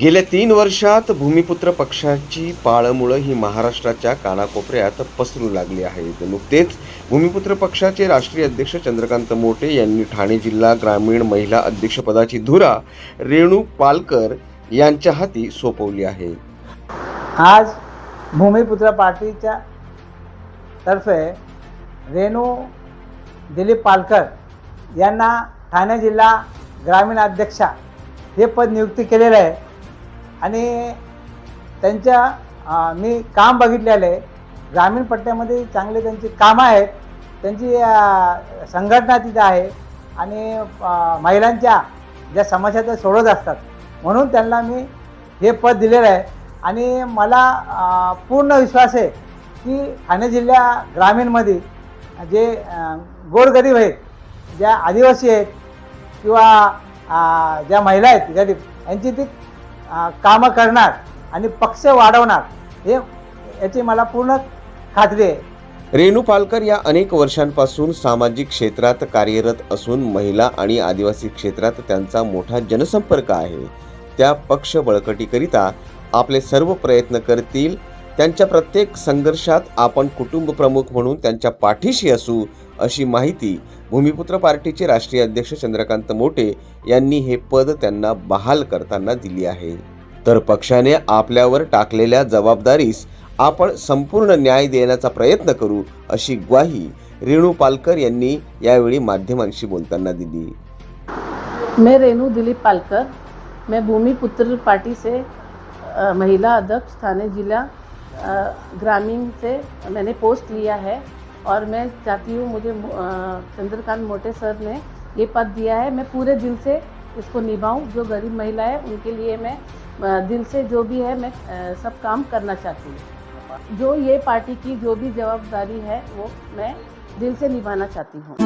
गेल्या तीन वर्षात भूमिपुत्र पक्षाची पाळमुळं ही महाराष्ट्राच्या कानाकोपऱ्यात पसरू लागली आहेत नुकतेच भूमिपुत्र पक्षाचे राष्ट्रीय अध्यक्ष चंद्रकांत मोटे यांनी ठाणे जिल्हा ग्रामीण महिला अध्यक्षपदाची धुरा रेणू पालकर यांच्या हाती सोपवली आहे. आज भूमिपुत्र पार्टीच्या तर्फे रेणू दिलीप पालकर यांना ठाणे जिल्हा ग्रामीण अध्यक्षा हे पद नियुक्ती केलेलं आहे. आणि त्यांच्या मी काम बघितलेलं आहे. ग्रामीण पट्ट्यामध्ये चांगले त्यांची कामं आहेत. त्यांची संघटना तिथं आहे. आणि महिलांच्या ज्या समस्या त्या सोडत असतात. म्हणून त्यांना मी हे पद दिलेलं आहे. आणि मला पूर्ण विश्वास आहे की ठाणे जिल्ह्या ग्रामीणमध्ये जे गोरगरीब आहेत ज्या आदिवासी आहेत किंवा ज्या महिला आहेत गरीब यांची ती कामं करणार आणि पक्ष वाढवणार हे याची मला पूर्ण खात्री आहे. रेणू पालकर या अनेक वर्षांपासून सामाजिक क्षेत्रात कार्यरत असून महिला आणि आदिवासी क्षेत्रात त्यांचा मोठा जनसंपर्क आहे. त्या पक्ष बळकटीकरिता आपले सर्व प्रयत्न करतील त्यांच्या प्रत्येक संघर्षात आपण कुटुंब प्रमुख म्हणून त्यांच्या पाठीशी असू अशी माहिती भूमिपुत्र पार्टीचे राष्ट्रीय अध्यक्ष चंद्रकांत मोटे यांनी हे पद त्यांना बहाल करताना दिली आहे. तर पक्षाने आपल्यावर टाकलेल्या जबाबदारीस आपण संपूर्ण न्याय देण्याचा प्रयत्न करू अशी ग्वाही रेणू पालकर यांनी यावेळी माध्यमांशी बोलताना दिली. मैं रेणू दिलीप पालकर मैं भूमिपुत्र पार्टी से महिला अध्यक्ष थाने जिला ग्रामीण से मैंने पोस्ट लिया है और मैं चाहती हूँ मुझे चंद्रकांत मोटे सर ने ये पद दिया है। मैं पूरे दिल से इसको निभाऊं, जो गरीब महिला है, उनके लिए मैं दिल से जो भी है, मैं सब काम करना चाहती हूँ। जो ये पार्टी की जो भी जवाबदारी है, वो मैं दिल से निभाना चाहती हूँ।